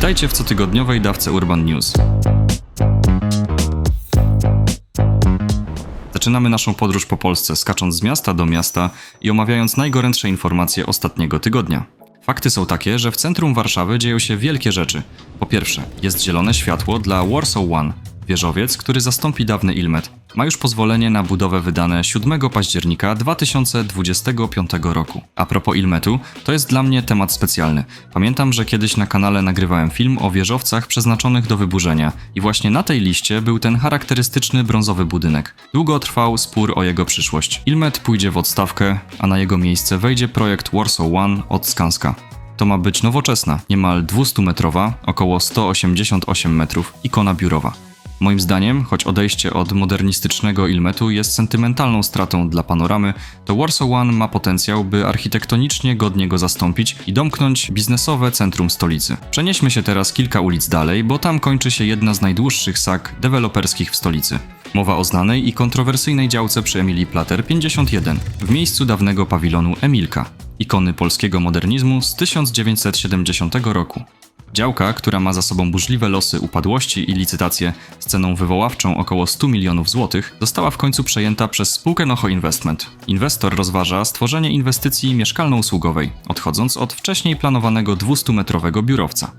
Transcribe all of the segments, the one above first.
Witajcie w cotygodniowej dawce Urban News. Zaczynamy naszą podróż po Polsce, skacząc z miasta do miasta i omawiając najgorętsze informacje ostatniego tygodnia. Fakty są takie, że w centrum Warszawy dzieją się wielkie rzeczy. Po pierwsze, jest zielone światło dla Warsaw One, wieżowiec, który zastąpi dawny Ilmet. Ma już pozwolenie na budowę wydane 7 października 2025 roku. A propos Ilmetu, to jest dla mnie temat specjalny. Pamiętam, że kiedyś na kanale nagrywałem film o wieżowcach przeznaczonych do wyburzenia i właśnie na tej liście był ten charakterystyczny brązowy budynek. Długo trwał spór o jego przyszłość. Ilmet pójdzie w odstawkę, a na jego miejsce wejdzie projekt Warsaw One od Skanska. To ma być nowoczesna, niemal 200-metrowa, około 188 metrów, ikona biurowa. Moim zdaniem, choć odejście od modernistycznego Ilmetu jest sentymentalną stratą dla panoramy, to Warsaw One ma potencjał, by architektonicznie godnie go zastąpić i domknąć biznesowe centrum stolicy. Przenieśmy się teraz kilka ulic dalej, bo tam kończy się jedna z najdłuższych sag deweloperskich w stolicy. Mowa o znanej i kontrowersyjnej działce przy Emilii Plater 51, w miejscu dawnego pawilonu Emilka, ikony polskiego modernizmu z 1970 roku. Działka, która ma za sobą burzliwe losy upadłości i licytacje z ceną wywoławczą około 100 milionów złotych, została w końcu przejęta przez spółkę Noho Investment. Inwestor rozważa stworzenie inwestycji mieszkalno-usługowej, odchodząc od wcześniej planowanego 200-metrowego biurowca.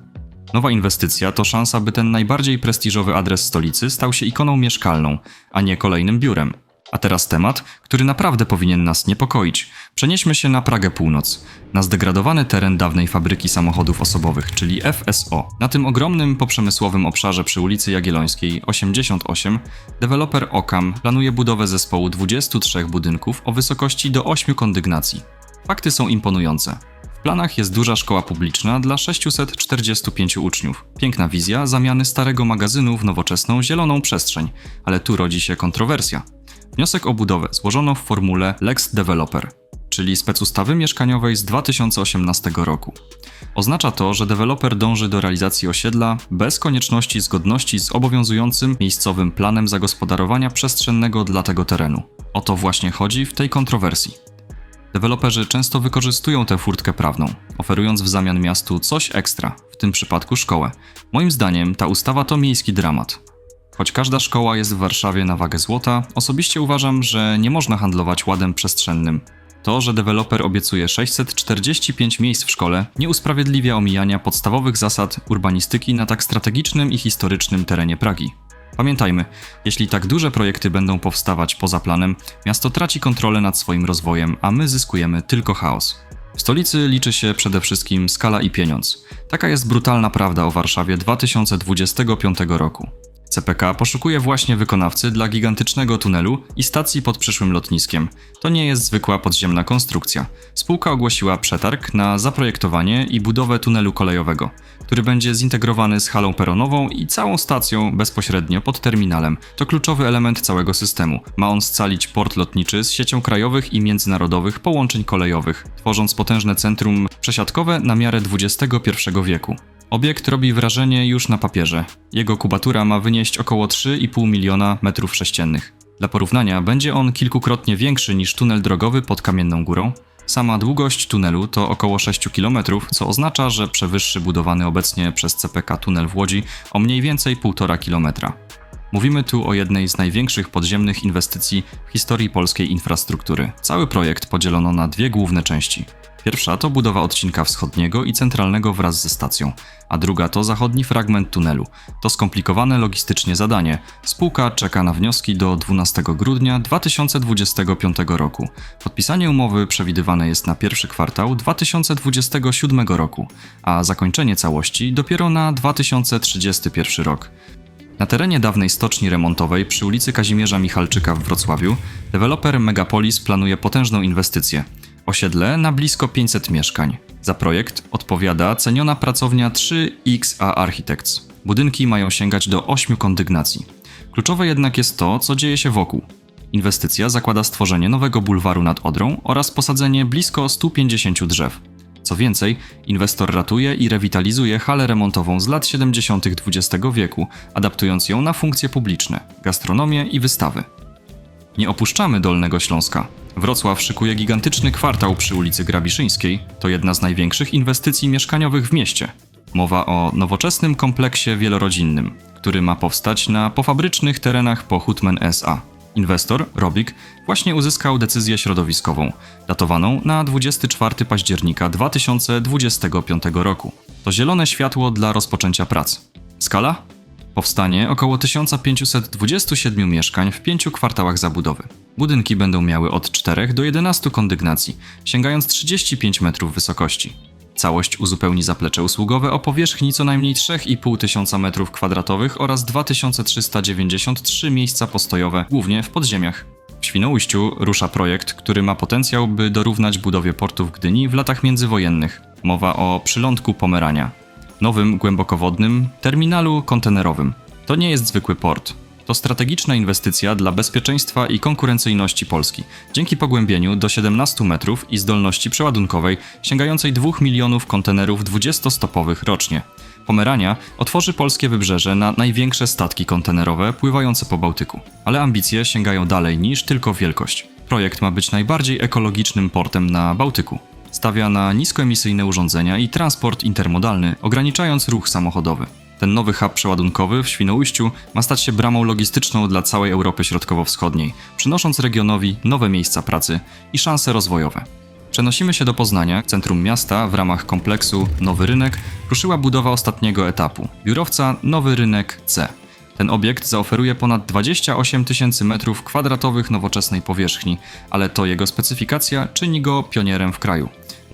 Nowa inwestycja to szansa, by ten najbardziej prestiżowy adres stolicy stał się ikoną mieszkalną, a nie kolejnym biurem. A teraz temat, który naprawdę powinien nas niepokoić. Przenieśmy się na Pragę Północ, na zdegradowany teren dawnej fabryki samochodów osobowych, czyli FSO. Na tym ogromnym poprzemysłowym obszarze przy ulicy Jagiellońskiej 88 deweloper Okam planuje budowę zespołu 23 budynków o wysokości do 8 kondygnacji. Fakty są imponujące. W planach jest duża szkoła publiczna dla 645 uczniów. Piękna wizja zamiany starego magazynu w nowoczesną, zieloną przestrzeń, ale tu rodzi się kontrowersja. Wniosek o budowę złożono w formule Lex Developer, czyli specustawy mieszkaniowej z 2018 roku. Oznacza to, że deweloper dąży do realizacji osiedla bez konieczności zgodności z obowiązującym miejscowym planem zagospodarowania przestrzennego dla tego terenu. O to właśnie chodzi w tej kontrowersji. Deweloperzy często wykorzystują tę furtkę prawną, oferując w zamian miastu coś ekstra, w tym przypadku szkołę. Moim zdaniem ta ustawa to miejski dramat. Choć każda szkoła jest w Warszawie na wagę złota, osobiście uważam, że nie można handlować ładem przestrzennym. To, że deweloper obiecuje 645 miejsc w szkole, nie usprawiedliwia omijania podstawowych zasad urbanistyki na tak strategicznym i historycznym terenie Pragi. Pamiętajmy, jeśli tak duże projekty będą powstawać poza planem, miasto traci kontrolę nad swoim rozwojem, a my zyskujemy tylko chaos. W stolicy liczy się przede wszystkim skala i pieniądz. Taka jest brutalna prawda o Warszawie 2025 roku. CPK poszukuje właśnie wykonawcy dla gigantycznego tunelu i stacji pod przyszłym lotniskiem. To nie jest zwykła podziemna konstrukcja. Spółka ogłosiła przetarg na zaprojektowanie i budowę tunelu kolejowego, który będzie zintegrowany z halą peronową i całą stacją bezpośrednio pod terminalem. To kluczowy element całego systemu. Ma on scalić port lotniczy z siecią krajowych i międzynarodowych połączeń kolejowych, tworząc potężne centrum przesiadkowe na miarę XXI wieku. Obiekt robi wrażenie już na papierze. Jego kubatura ma wynieść około 3,5 miliona metrów sześciennych. Dla porównania będzie on kilkukrotnie większy niż tunel drogowy pod Kamienną Górą. Sama długość tunelu to około 6 km, co oznacza, że przewyższy budowany obecnie przez CPK tunel w Łodzi o mniej więcej 1,5 km. Mówimy tu o jednej z największych podziemnych inwestycji w historii polskiej infrastruktury. Cały projekt podzielono na dwie główne części. Pierwsza to budowa odcinka wschodniego i centralnego wraz ze stacją, a druga to zachodni fragment tunelu. To skomplikowane logistycznie zadanie. Spółka czeka na wnioski do 12 grudnia 2025 roku. Podpisanie umowy przewidywane jest na pierwszy kwartał 2027 roku, a zakończenie całości dopiero na 2031 rok. Na terenie dawnej stoczni remontowej przy ulicy Kazimierza Michalczyka w Wrocławiu deweloper Megapolis planuje potężną inwestycję. Osiedle na blisko 500 mieszkań. Za projekt odpowiada ceniona pracownia 3XA Architects. Budynki mają sięgać do 8 kondygnacji. Kluczowe jednak jest to, co dzieje się wokół. Inwestycja zakłada stworzenie nowego bulwaru nad Odrą oraz posadzenie blisko 150 drzew. Co więcej, inwestor ratuje i rewitalizuje halę remontową z lat 70. XX wieku, adaptując ją na funkcje publiczne, gastronomię i wystawy. Nie opuszczamy Dolnego Śląska. Wrocław szykuje gigantyczny kwartał przy ulicy Grabiszyńskiej. To jedna z największych inwestycji mieszkaniowych w mieście. Mowa o nowoczesnym kompleksie wielorodzinnym, który ma powstać na pofabrycznych terenach po Hutman SA. Inwestor, Robik, właśnie uzyskał decyzję środowiskową, datowaną na 24 października 2025 roku. To zielone światło dla rozpoczęcia prac. Skala? Powstanie około 1527 mieszkań w pięciu kwartałach zabudowy. Budynki będą miały od 4 do 11 kondygnacji, sięgając 35 metrów wysokości. Całość uzupełni zaplecze usługowe o powierzchni co najmniej 3,5 tysiąca metrów kwadratowych oraz 2393 miejsca postojowe, głównie w podziemiach. W Świnoujściu rusza projekt, który ma potencjał, by dorównać budowie portu w Gdyni w latach międzywojennych. Mowa o przylądku Pomerania, nowym głębokowodnym terminalu kontenerowym. To nie jest zwykły port. To strategiczna inwestycja dla bezpieczeństwa i konkurencyjności Polski. Dzięki pogłębieniu do 17 metrów i zdolności przeładunkowej sięgającej 2 milionów kontenerów 20-stopowych rocznie. Pomerania otworzy polskie wybrzeże na największe statki kontenerowe pływające po Bałtyku. Ale ambicje sięgają dalej niż tylko wielkość. Projekt ma być najbardziej ekologicznym portem na Bałtyku. Stawia na niskoemisyjne urządzenia i transport intermodalny, ograniczając ruch samochodowy. Ten nowy hub przeładunkowy w Świnoujściu ma stać się bramą logistyczną dla całej Europy Środkowo-Wschodniej, przynosząc regionowi nowe miejsca pracy i szanse rozwojowe. Przenosimy się do Poznania, centrum miasta, w ramach kompleksu Nowy Rynek ruszyła budowa ostatniego etapu biurowca Nowy Rynek C. Ten obiekt zaoferuje ponad 28 tysięcy metrów kwadratowych nowoczesnej powierzchni, ale to jego specyfikacja czyni go pionierem w kraju.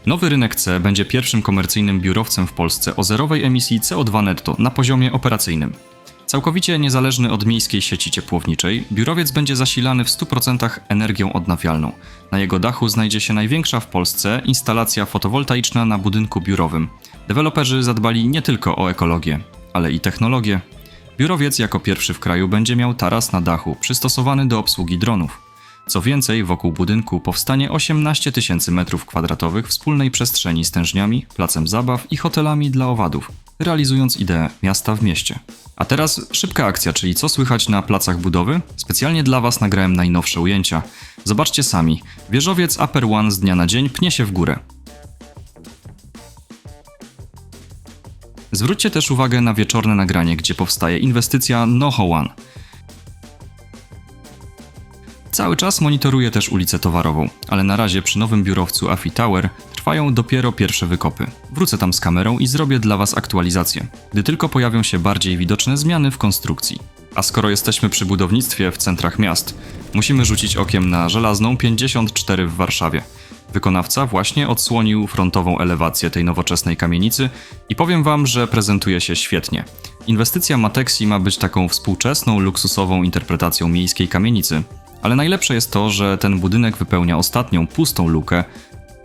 Nowy rynek C będzie pierwszym komercyjnym biurowcem w Polsce o zerowej emisji CO2 netto na poziomie operacyjnym. Całkowicie niezależny od miejskiej sieci ciepłowniczej, biurowiec będzie zasilany w 100% energią odnawialną. Na jego dachu znajdzie się największa w Polsce instalacja fotowoltaiczna na budynku biurowym. Deweloperzy zadbali nie tylko o ekologię, ale i technologię. Biurowiec jako pierwszy w kraju będzie miał taras na dachu przystosowany do obsługi dronów. Co więcej, wokół budynku powstanie 18 tysięcy metrów kwadratowych wspólnej przestrzeni z tężniami, placem zabaw i hotelami dla owadów, realizując ideę miasta w mieście. A teraz szybka akcja, czyli co słychać na placach budowy? Specjalnie dla Was nagrałem najnowsze ujęcia. Zobaczcie sami, wieżowiec Upper One z dnia na dzień pnie się w górę. Zwróćcie też uwagę na wieczorne nagranie, gdzie powstaje inwestycja Noho One – Cały czas monitoruję też ulicę Towarową, ale na razie przy nowym biurowcu Afi Tower trwają dopiero pierwsze wykopy. Wrócę tam z kamerą i zrobię dla Was aktualizację, gdy tylko pojawią się bardziej widoczne zmiany w konstrukcji. A skoro jesteśmy przy budownictwie w centrach miast, musimy rzucić okiem na żelazną 54 w Warszawie. Wykonawca właśnie odsłonił frontową elewację tej nowoczesnej kamienicy i powiem Wam, że prezentuje się świetnie. Inwestycja Matexi ma być taką współczesną, luksusową interpretacją miejskiej kamienicy, ale najlepsze jest to, że ten budynek wypełnia ostatnią pustą lukę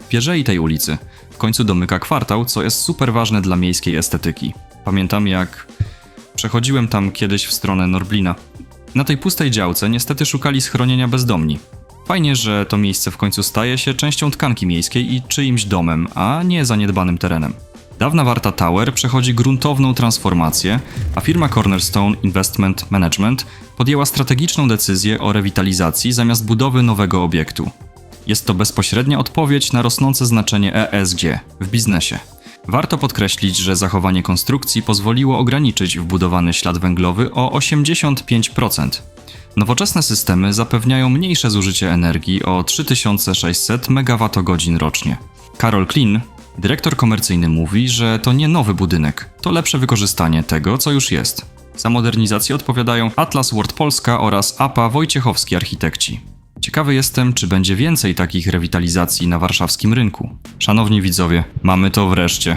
w pierzei tej ulicy. W końcu domyka kwartał, co jest super ważne dla miejskiej estetyki. Pamiętam jak przechodziłem tam kiedyś w stronę Norblina. Na tej pustej działce niestety szukali schronienia bezdomni. Fajnie, że to miejsce w końcu staje się częścią tkanki miejskiej i czyimś domem, a nie zaniedbanym terenem. Dawna Warta Tower przechodzi gruntowną transformację, a firma Cornerstone Investment Management podjęła strategiczną decyzję o rewitalizacji zamiast budowy nowego obiektu. Jest to bezpośrednia odpowiedź na rosnące znaczenie ESG w biznesie. Warto podkreślić, że zachowanie konstrukcji pozwoliło ograniczyć wbudowany ślad węglowy o 85%. Nowoczesne systemy zapewniają mniejsze zużycie energii o 3600 MWh rocznie. Karol Klin, Dyrektor komercyjny mówi, że to nie nowy budynek, to lepsze wykorzystanie tego, co już jest. Za modernizację odpowiadają Atlas World Polska oraz APA Wojciechowski Architekci. Ciekawy jestem, czy będzie więcej takich rewitalizacji na warszawskim rynku. Szanowni widzowie, mamy to wreszcie.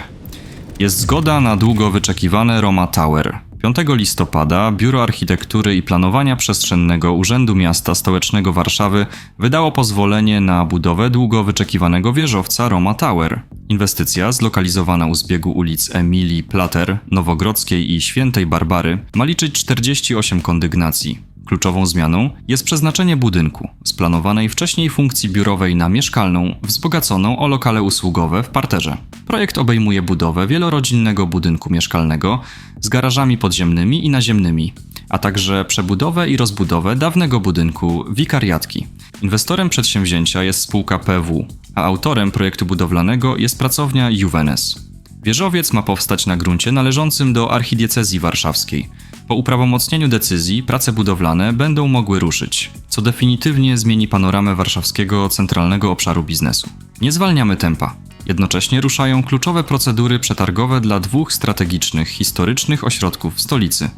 Jest zgoda na długo wyczekiwane Roma Tower. 5 listopada Biuro Architektury i Planowania Przestrzennego Urzędu Miasta Stołecznego Warszawy wydało pozwolenie na budowę długo wyczekiwanego wieżowca Roma Tower. Inwestycja, zlokalizowana u zbiegu ulic Emilii Plater, Nowogrodzkiej i Świętej Barbary, ma liczyć 48 kondygnacji. Kluczową zmianą jest przeznaczenie budynku, z planowanej wcześniej funkcji biurowej na mieszkalną, wzbogaconą o lokale usługowe w parterze. Projekt obejmuje budowę wielorodzinnego budynku mieszkalnego z garażami podziemnymi i naziemnymi, a także przebudowę i rozbudowę dawnego budynku wikariatki. Inwestorem przedsięwzięcia jest spółka PW, a autorem projektu budowlanego jest pracownia Juvenes. Wieżowiec ma powstać na gruncie należącym do archidiecezji warszawskiej. Po uprawomocnieniu decyzji prace budowlane będą mogły ruszyć, co definitywnie zmieni panoramę warszawskiego centralnego obszaru biznesu. Nie zwalniamy tempa. Jednocześnie ruszają kluczowe procedury przetargowe dla dwóch strategicznych, historycznych ośrodków w stolicy.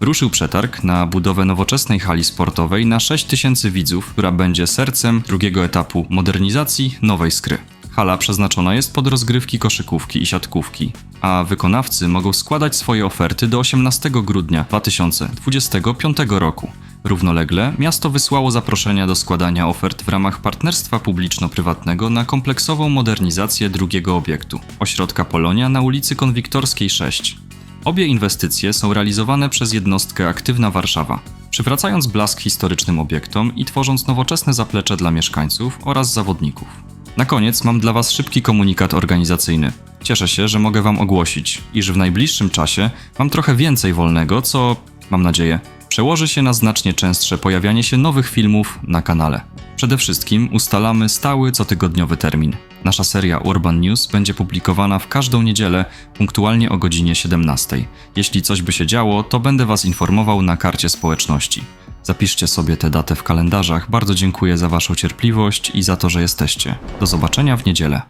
Ruszył przetarg na budowę nowoczesnej hali sportowej na 6 tysięcy widzów, która będzie sercem drugiego etapu modernizacji Nowej Skry. Hala przeznaczona jest pod rozgrywki koszykówki i siatkówki, a wykonawcy mogą składać swoje oferty do 18 grudnia 2025 roku. Równolegle miasto wysłało zaproszenia do składania ofert w ramach partnerstwa publiczno-prywatnego na kompleksową modernizację drugiego obiektu ośrodka Polonia na ulicy Konwiktorskiej 6. Obie inwestycje są realizowane przez jednostkę Aktywna Warszawa, przywracając blask historycznym obiektom i tworząc nowoczesne zaplecze dla mieszkańców oraz zawodników. Na koniec mam dla Was szybki komunikat organizacyjny. Cieszę się, że mogę Wam ogłosić, iż w najbliższym czasie mam trochę więcej wolnego, co, mam nadzieję, przełoży się na znacznie częstsze pojawianie się nowych filmów na kanale. Przede wszystkim ustalamy stały cotygodniowy termin. Nasza seria Urban News będzie publikowana w każdą niedzielę punktualnie o godzinie 17. Jeśli coś by się działo, to będę Was informował na karcie społeczności. Zapiszcie sobie tę datę w kalendarzach. Bardzo dziękuję za Waszą cierpliwość i za to, że jesteście. Do zobaczenia w niedzielę.